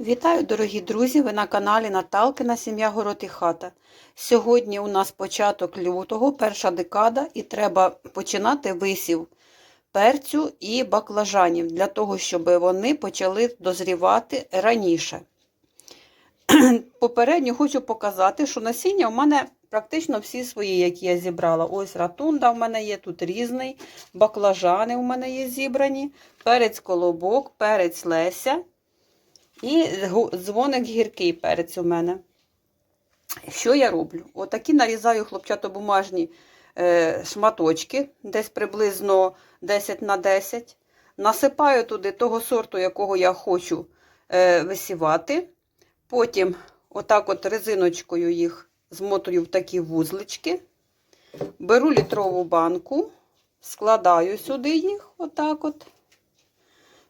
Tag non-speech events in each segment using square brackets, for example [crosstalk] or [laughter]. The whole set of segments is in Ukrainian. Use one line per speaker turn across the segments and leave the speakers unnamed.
Вітаю, дорогі друзі! Ви на каналі Наталкина Сім'я Город і Хата. Сьогодні у нас початок лютого, перша декада, і треба починати висів перцю і баклажанів для того, щоб вони почали дозрівати раніше. [clears throat] Попередньо хочу показати, що насіння у мене практично всі свої, які я зібрала. Ось ратунда в мене є, тут різний, баклажани у мене є зібрані, перець колобок, перець леся. І дзвоник гіркий перець у мене. Що я роблю? Отакі нарізаю хлопчатобумажні е, шматочки, десь приблизно 10 на 10. Насипаю туди того сорту, якого я хочу е, висівати. Потім отак от резиночкою їх змотую в такі вузлички. Беру літрову банку, складаю сюди їх, отак от.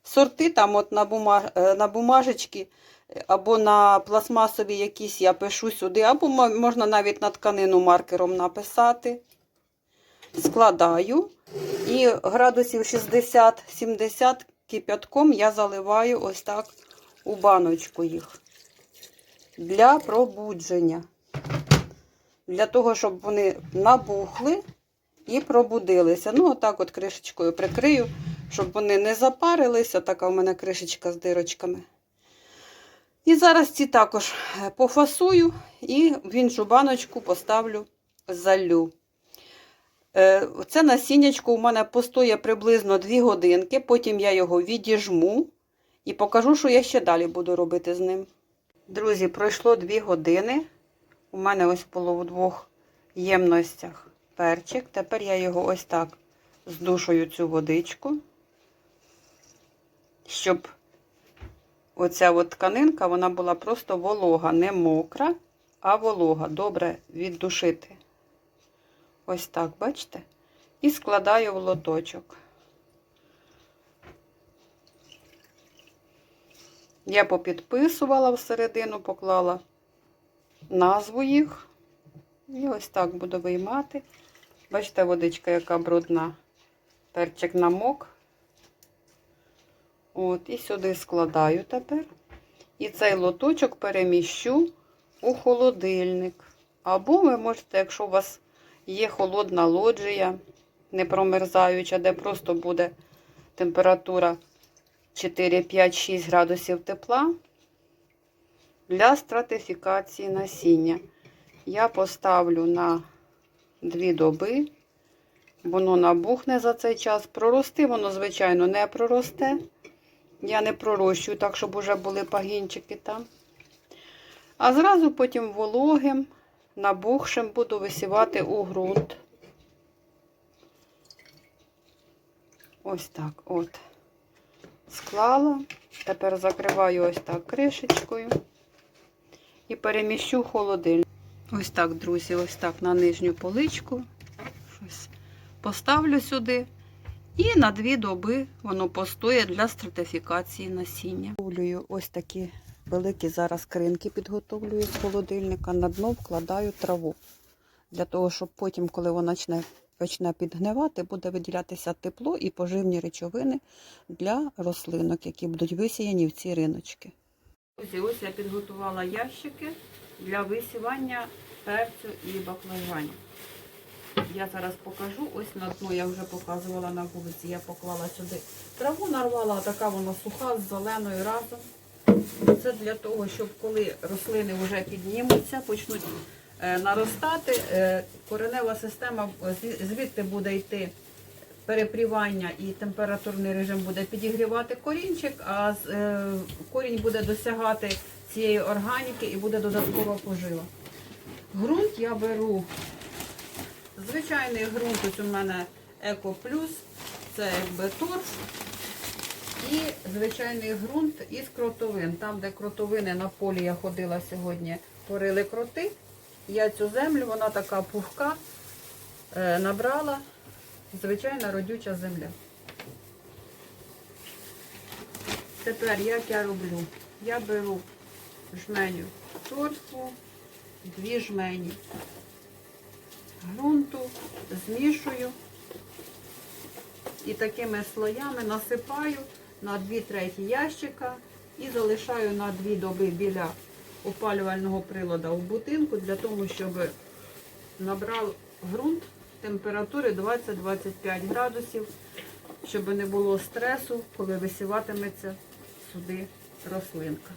Сорти там от на, бумаж... е, на бумажечки е, або на пластмасові якісь я пишу сюди, або можна навіть на тканину маркером написати. Складаю і градусів 60-70 кипятком я заливаю ось так у баночку їх для пробудження. Для того, щоб вони набухли і пробудилися. Ну, отак от кришечкою прикрию, щоб вони не запарилися. Така у мене кришечка з дирочками. І зараз ці також е, пофасую і в іншу баночку поставлю залю. Е, Це насіннячко у мене постоє приблизно 2 годинки, потім я його відіжму і покажу, що я ще далі буду робити з ним. Друзі, пройшло 2 години. У мене ось було в двох ємностях перчик. Тепер я його ось так здушую цю водичку, щоб оця от тканинка вона була просто волога, не мокра, а волога. Добре віддушити. Ось так, бачите? І складаю в лоточок. Я попідписувала всередину, поклала назву їх. І ось так буду виймати. Бачите, водичка, яка брудна. Перчик намок. От, і сюди складаю тепер. І цей лоточок переміщу у холодильник. Або ви можете, якщо у вас є холодна лоджія, не промерзаюча, де просто буде температура 4, 5, 6 градусів тепла, для стратифікації насіння я поставлю на 2 доби. Воно набухне за цей час. Прорости воно, звичайно, не проросте. Я не пророщую, так, щоб вже були пагінчики там. А зразу потім вологим, набухшим буду висівати у ґрунт. Ось так от. Склала. Тепер закриваю ось так кришечкою і переміщу холодильник. Ось так, друзі, ось так на нижню поличку. Щось поставлю сюди. І на дві доби воно постоє для стратифікації насіння. Ось такі великі зараз кринки, підготовлюю з холодильника. На дно вкладаю траву. Для того, щоб потім, коли вона почне, почне підгнивати, буде виділятися тепло і поживні речовини для рослинок, які будуть висіяні в ці риночки. Ось, ось я підготувала ящики для висівання перцю і баклажанів. Я зараз покажу. Ось на дно я вже показувала на вулиці. Я поклала сюди траву, нарвала, така вона суха з зеленою разом. Це для того, щоб коли рослини вже піднімуться, почнуть е, наростати, е, коренева система е, звідти буде йти перепрівання і температурний режим буде підігрівати корінчик, а корінь буде досягати цієї органіки і буде додаткова пожива. Грунт я беру Звичайний ґрунт ось у мене Еко Плюс, це якби торф. І звичайний ґрунт із кротовин. Там, де кротовини на полі я ходила сьогодні, порили кроти. Я цю землю, вона така пухка, е, набрала. Звичайна родюча земля. Тепер як я роблю? Я беру жменю торфу, дві жмені ґрунту, змішую і такими слоями насипаю на 2 треті ящика і залишаю на 2 доби біля опалювального приладу в будинку для того, щоб набрав ґрунт температури 20-25 градусів, щоб не було стресу, коли висіватиметься сюди рослинка.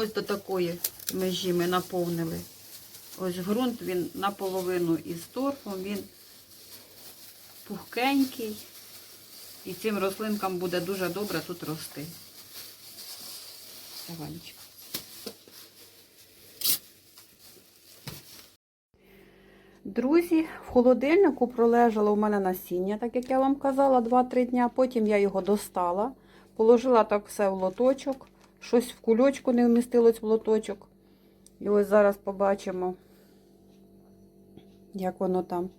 Ось до такої межі ми наповнили. Ось ґрунт, він наполовину із торфом, він пухкенький. І цим рослинкам буде дуже добре тут рости. Ванечка. Друзі, в холодильнику пролежало у мене насіння, так як я вам казала, 2-3 дня. Потім я його достала, положила так все в лоточок. Щось в кульочку не вмістилось в лоточок. І ось зараз побачимо, як воно там.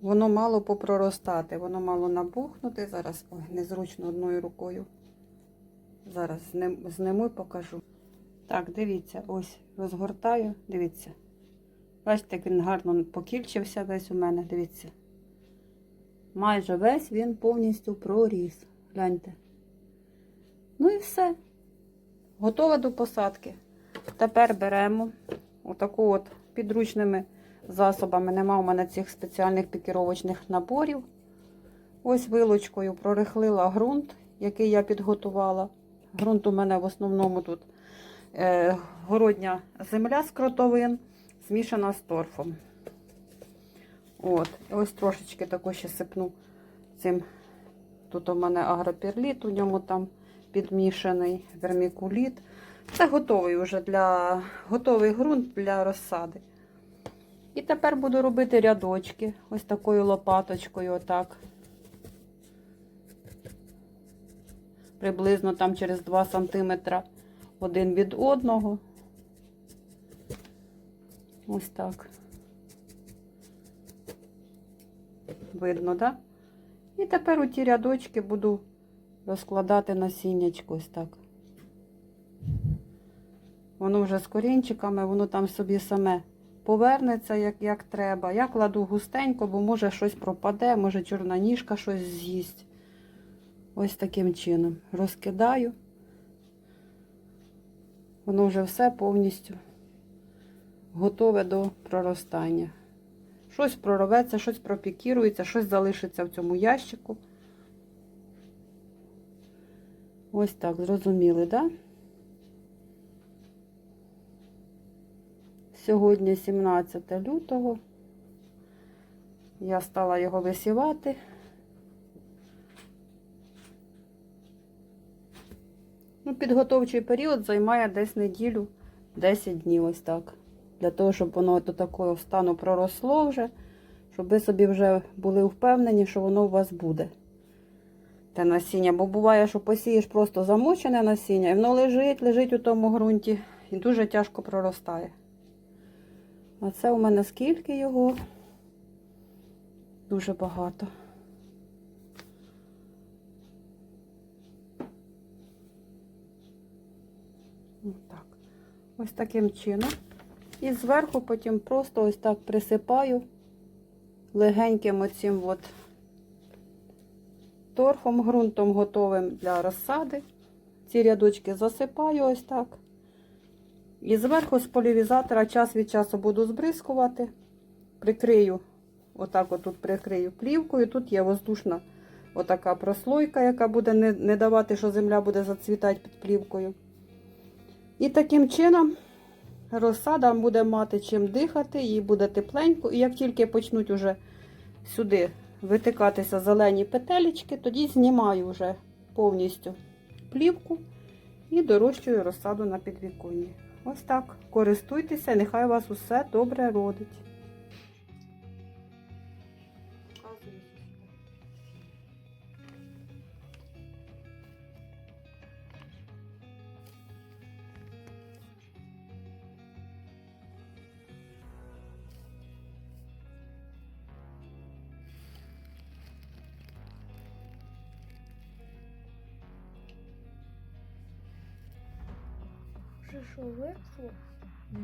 Воно мало попроростати, воно мало набухнути. Зараз, ой, незручно одною рукою. Зараз зниму і покажу. Так, дивіться, ось розгортаю, дивіться. Бачите, як він гарно покільчився весь у мене, дивіться. Майже весь він повністю проріс. Гляньте. Ну і все. Готове до посадки. Тепер беремо отаку от підручними засобами. Нема у мене цих спеціальних пікіровочних наборів. Ось вилочкою прорихлила ґрунт, який я підготувала. Ґрунт у мене в основному тут е, городня земля з кротовин, змішана з торфом. От, ось трошечки також ще сипну цим. Тут у мене агроперліт, у ньому там підмішаний вермікуліт. Це готовий вже для готовий ґрунт для розсади. І тепер буду робити рядочки ось такою лопаточкою, отак. Приблизно там через 2 см один від одного. Ось так. Видно, так? Да? І тепер у ті рядочки буду розкладати насіннячко ось так. Воно вже з корінчиками, воно там собі саме повернеться, як, як треба. Я кладу густенько, бо може щось пропаде, може чорна ніжка щось з'їсть. Ось таким чином. Розкидаю. Воно вже все повністю готове до проростання. Щось прорветься, щось пропікірується, щось залишиться в цьому ящику. Ось так, зрозуміли? Да? Сьогодні 17 лютого. Я стала його висівати. Ну, підготовчий період займає десь неділю, 10 днів, ось так. Для того, щоб воно до такого стану проросло вже, щоб ви собі вже були впевнені, що воно у вас буде. Те насіння, бо буває, що посієш просто замочене насіння, і воно лежить, лежить у тому ґрунті і дуже тяжко проростає. А це у мене скільки його? Дуже багато. Так. Ось таким чином. І зверху потім просто ось так присипаю легеньким оцим от торфом, ґрунтом готовим для розсади. Ці рядочки засипаю ось так. І зверху з полівізатора час від часу буду збризкувати. Прикрию, отак отут прикрию плівкою. Тут є воздушна отака прослойка, яка буде не, не давати, що земля буде зацвітати під плівкою. І таким чином розсада буде мати чим дихати, їй буде тепленько. І як тільки почнуть уже сюди витикатися зелені петелечки, тоді знімаю вже повністю плівку і дорощую розсаду на підвіконні. Ось так. Користуйтеся, нехай у вас усе добре родить.
Це що вийшло? Угу.